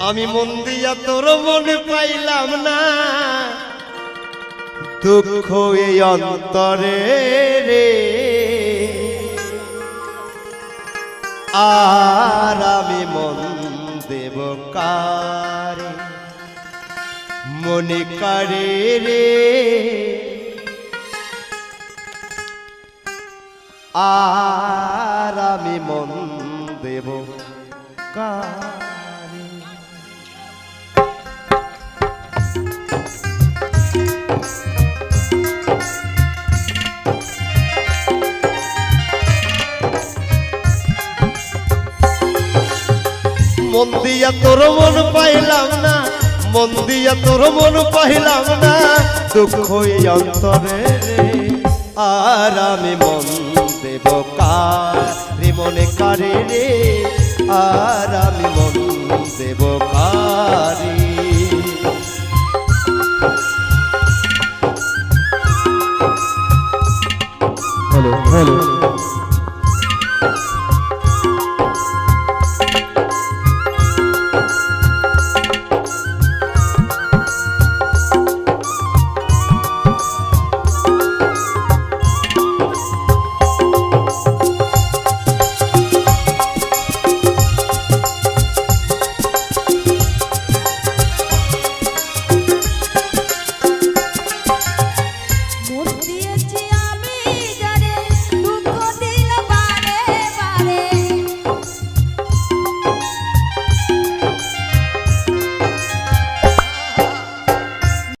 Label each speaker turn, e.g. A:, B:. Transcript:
A: আমি মন দিয়া তোর মনে পাইলাম না। দুঃখ এই অন্তরে রে। আর আমি মন দেব কারে? মনে কারে রে? আর আমি মন দেব কারে? মন দিয়া তোর মন পাইলাম না, মন দিয়া তোর মন পাইলাম না। দুঃখ অন্তরে আর আমি মন দেব কারে মনে কারে রে? আর আমি মন দেব কারে? Hello hello.